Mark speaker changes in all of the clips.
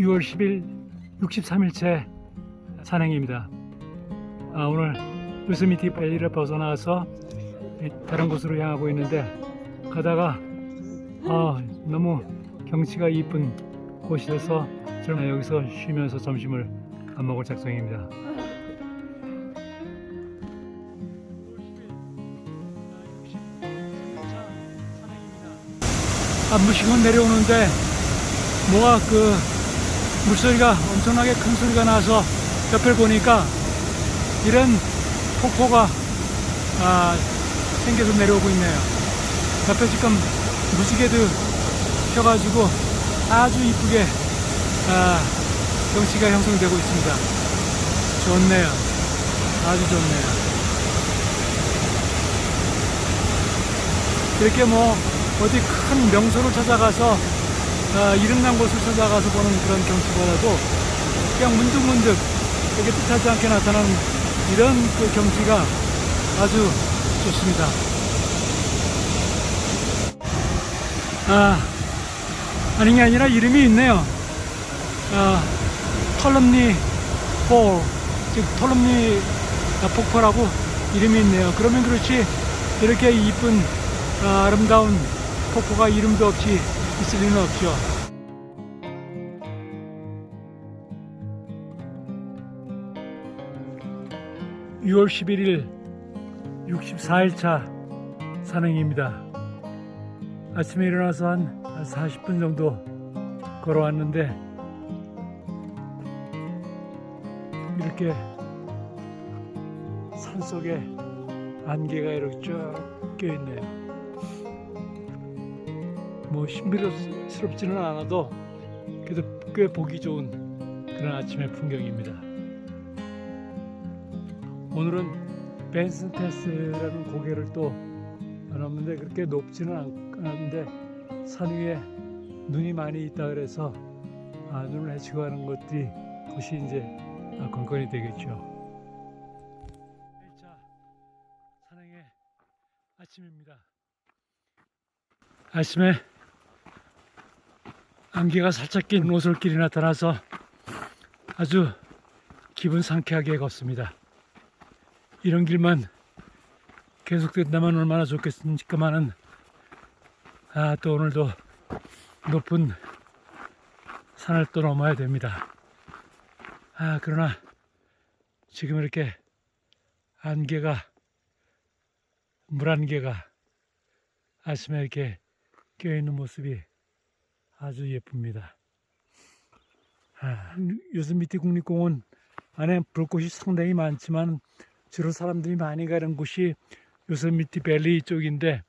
Speaker 1: 6월 10일 63일째 산행입니다. 아, 오늘 요스미티 밸리를 벗어나서 다른 곳으로 향하고 있는데 가다가 아, 너무 경치가 이쁜 곳이라서 저는 여기서 쉬면서 점심을 안 먹을 작정입니다. 아, 무시건 내려오는데 뭐가 그 물소리가 엄청나게 큰 소리가 나서 옆을 보니까 이런 폭포가 아, 생겨서 내려오고 있네요. 옆에 지금 무지개도 펴가지고 아주 이쁘게 아, 경치가 형성되고 있습니다. 좋네요. 아주 좋네요. 이렇게 뭐 어디 큰 명소를 찾아가서 아, 이름난 곳을 찾아가서 보는 그런 경치보다도 그냥 문득문득 이렇게 뜻하지 않게 나타나는 이런 그 경치가 아주 좋습니다. 아, 아닌 게 아니라 이름이 있네요. 아, 털럼니 폴, 즉 털럼니 폭포라고 이름이 있네요. 그러면 그렇지 이렇게 이쁜 아, 아름다운 폭포가 이름도 없이 있을 리는 없죠. (6월 11일) 64일차 산행입니다. 아침에 일어나서 한 40분 정도 걸어왔는데 이렇게 산 속에 안개가 이렇게 쭉 껴있네요. 뭐 신비롭지는 않아도 그래도 꽤 보기 좋은 그런 아침의 풍경입니다. 오늘은 벤슨 패스라는 고개를 또 넘는데 그렇게 높지는 않- 않은데 산 위에 눈이 많이 있다 그래서 아, 눈을 헤치고 하는 것들이 곳이 이제 아, 관건이 되겠죠. 1차 산행의 아침입니다. 아침에 안개가 살짝 낀 오솔길이 나타나서 아주 기분 상쾌하게 걷습니다. 이런 길만 계속된다면 얼마나 좋겠습니까마는 아, 또 오늘도 높은 산을 또 넘어야 됩니다. 아, 그러나 지금 이렇게 안개가 물안개가 아침에 이렇게 껴있는 모습이 아주 예쁩니다. 아, 요스미티 국립공원 안에 볼 곳이 상당히 많지만 주로 사람들이 많이 가는 곳이 요세미티 밸리 쪽인데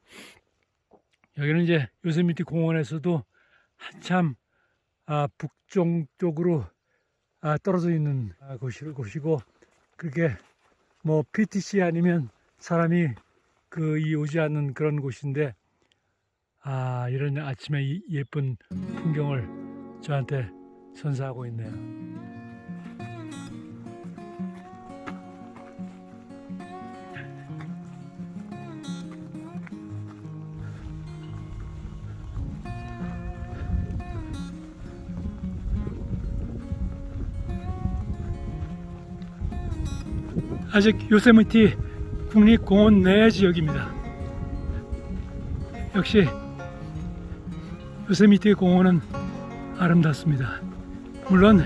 Speaker 1: 여기는 이제 요세미티 공원에서도 한참 아, 북쪽 쪽으로 아, 떨어져 있는 아, 곳이, 곳이고 그렇게 뭐 PTC 아니면 사람이 그 이 오지 않는 그런 곳인데 아 이런 아침에 이 예쁜 풍경을 저한테 선사하고 있네요. 아직 요세미티 국립공원 내 지역입니다. 역시 요세미티 공원은 아름답습니다. 물론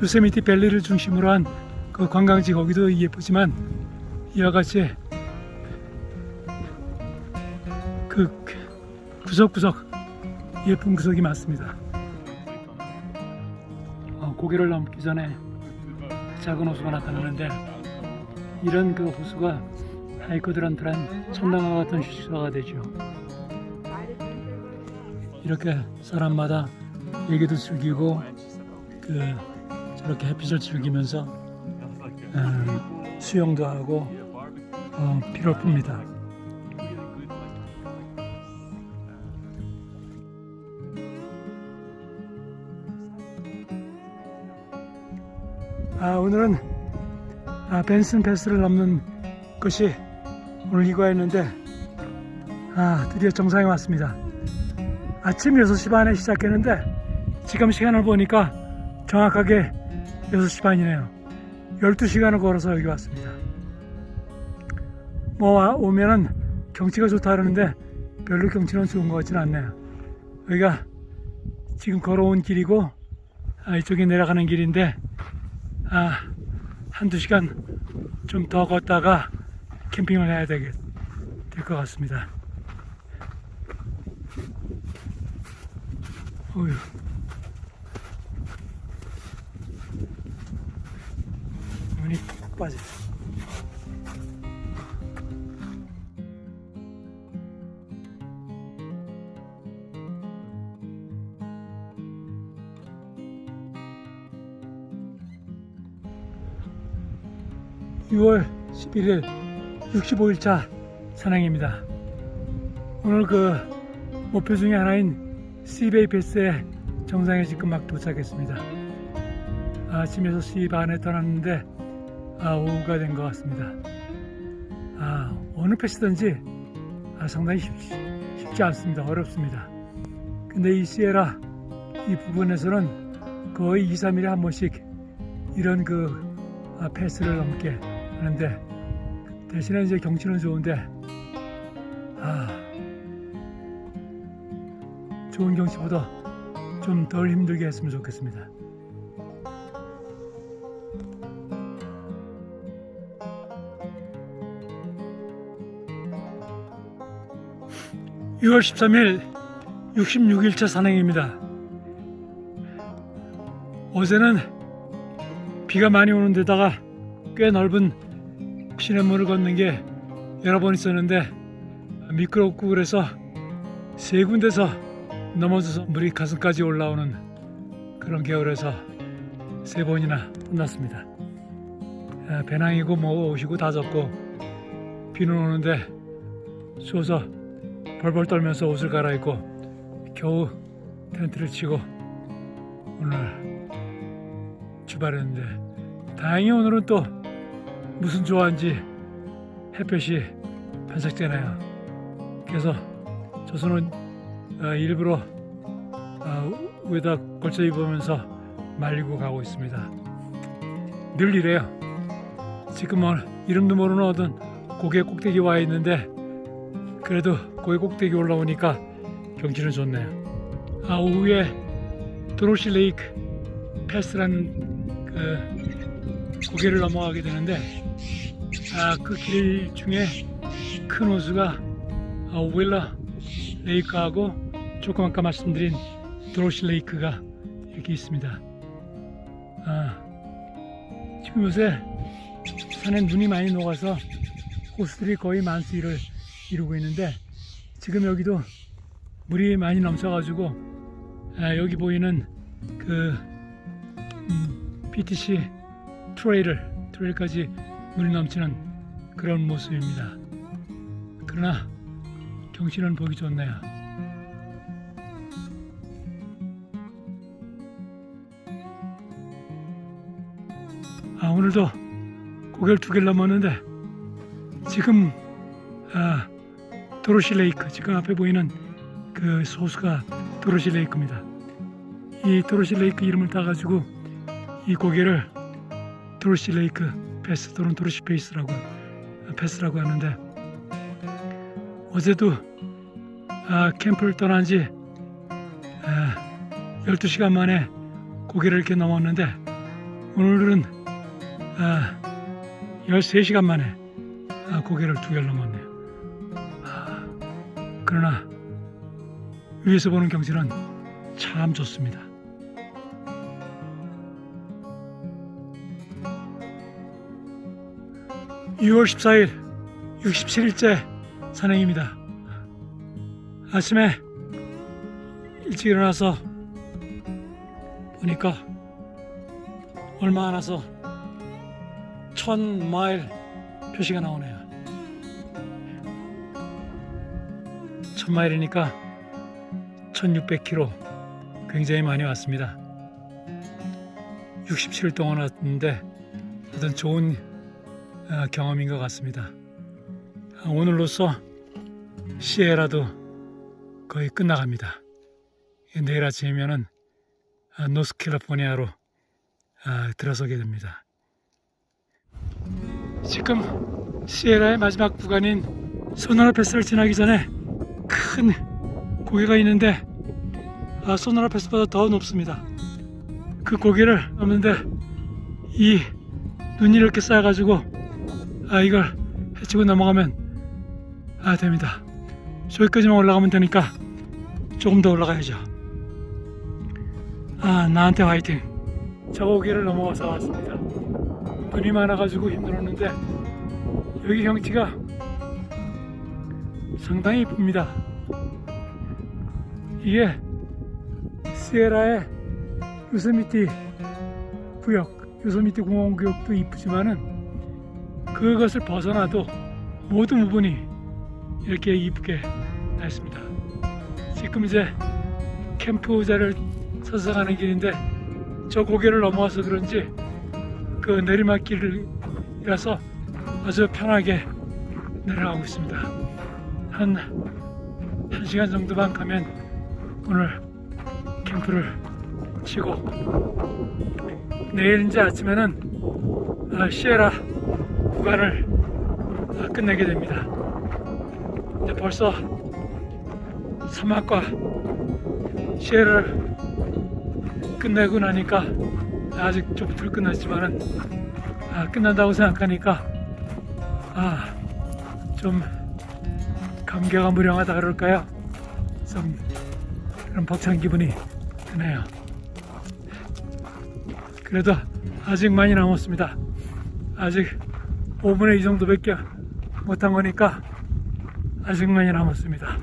Speaker 1: 요세미티 밸리를 중심으로 한 그 관광지 거기도 예쁘지만 이와 같이 그 구석구석 예쁜 구석이 많습니다. 어, 고개를 넘기 전에 작은 호수가 나타나는데 이런 그 호수가 하이커들한테는 천당과 같은 휴식소가 되죠. 이렇게 사람마다 얘기도 즐기고 그 저렇게 햇빛을 즐기면서 음, 수영도 하고 어, 피를 풉니다. 아, 오늘은 아, 벤슨 패스를 넘는 것이 오늘 이거였는데 아, 드디어 정상에 왔습니다. 아침 6시 반에 시작했는데 지금 시간을 보니까 정확하게 6시 반이네요. 12시간을 걸어서 여기 왔습니다. 뭐 와- 오면은 경치가 좋다 그러는데 별로 경치는 좋은 것 같지는 않네요. 여기가 지금 걸어온 길이고 아, 이쪽에 내려가는 길인데 아, 한두 시간 좀 더 걷다가 캠핑을 해야 되겠, 될 것 같습니다. 어휴. 눈이 푹 빠져. 6월 11일 65일차 산행입니다. 오늘 그 목표 중에 하나인 패스의 정상에 지금 막 도착했습니다. 아침 6시 반에 떠났는데 아, 오후가 된 것 같습니다. 아, 어느 패스든지 아, 상당히 쉽, 쉽지 않습니다. 어렵습니다. 근데 이 시에라 이 부분에서는 거의 2, 3일에 한 번씩 이런 그 아, 패스를 넘게 하는데 대신에 이제 경치는 좋은데 아 좋은 경치보다 좀 덜 힘들게 했으면 좋겠습니다. (6월 13일) 66일차 산행입니다. 어제는 비가 많이 오는 데다가 꽤 넓은 시냇물을 걷는 게 여러 번 있었는데 미끄럽고 그래서 세 군데서 넘어져서 물이 가슴까지 올라오는 그런 겨울에서 세 번이나 혼났습니다. 아, 배낭이고 뭐 옷이고 다 젖고 비는 오는데 추워서 벌벌 떨면서 옷을 갈아입고 겨우 텐트를 치고 오늘 출발했는데 다행히 오늘은 또 무슨 좋아한지 햇볕이 반짝잖아요. 그래서 저수는 어, 일부러 어, 위에다 걸쳐 입으면서 말리고 가고 있습니다. 늘 이래요. 지금은 이름도 모르는 어떤 고개 꼭대기 와 있는데 그래도 고개 꼭대기 올라오니까 경치는 좋네요. 아 오후에 도로시 레이크 패스라는 그 고개를 넘어가게 되는데 아 그 길 중에 큰 호수가 아, 오웰라 레이크하고 조금 아까 말씀드린 도로시 레이크가 이렇게 있습니다. 아, 지금 요새 산에 눈이 많이 녹아서 호수들이 거의 만수일을 이루고 있는데 지금 여기도 물이 많이 넘쳐가지고 아, 여기 보이는 그 음, PTC 트레일을 트레일까지 물이 넘치는 그런 모습입니다. 그러나 경치는 보기 좋네요. 아 오늘도 고개를 두 개를 넘었는데 지금 아, 도로시 레이크 지금 앞에 보이는 그 소수가 도로시 레이크입니다. 이 도로시 레이크 이름을 따가지고 이 고개를 도로시 레이크 또는 도로시 페이스라고 패스라고 하는데 어제도 아, 캠프를 떠난 지 아, 12시간 만에 고개를 이렇게 넘었는데 오늘은 아, 13시간 만에 아, 고개를 두 개를 넘었네요. 아, 그러나 위에서 보는 경치는 참 좋습니다. (6월 14일) (67일째) 산행입니다 아침에 일찍 일어나서 보니까 얼마 안 와서 천 마일 표시가 나오네요. 천 마일이니까 1600km 굉장히 많이 왔습니다. 67일 동안 왔는데 어떤 좋은 어, 경험인 것 같습니다. 아, 오늘로써 시에라도 거의 끝나갑니다. 내일 아침이면은 아, 노스캘리포니아로 아, 들어서게 됩니다. 지금 시에라의 마지막 구간인 소나라 패스를 지나기 전에 큰 고개가 있는데 아, 소나라 패스보다 더 높습니다. 그 고개를 넘는데 이 눈이 이렇게 쌓여가지고 아 이걸 헤치고 넘어가면 아 됩니다. 저기까지만 올라가면 되니까 조금 더 올라가야죠. 아 나한테 화이팅. 저 고개를 넘어가서 왔습니다. 눈이 많아가지고 힘들었는데 여기 경치가 상당히 이쁩니다. 이게 시에라의 요세미티 구역, 요세미티 공원 구역도 이쁘지만은 그것을 벗어나도 모든 부분이 이렇게 이쁘게 나 있습니다. 지금 이제 캠프자를 서서 가는 길인데 저 고개를 넘어와서 그런지 그 내리막길이라서 아주 편하게 내려가고 있습니다. 한, 한 시간 정도만 가면 오늘 캠프를 치고 내일 이제 아침에는 아, 시에라 구간을 아, 끝내게 됩니다. 이제 벌써 사막과 시에라를 끝내고 나니까 아직 좀 덜 끝났지만은 아, 끝난다고 생각하니까 아, 좀 감개가 무량하다 그럴까요? 좀 그런 벅찬 기분이 드네요. 그래도 아직 많이 남았습니다. 아직 5분의 2 정도밖에 못한 거니까 아직 많이 남았습니다.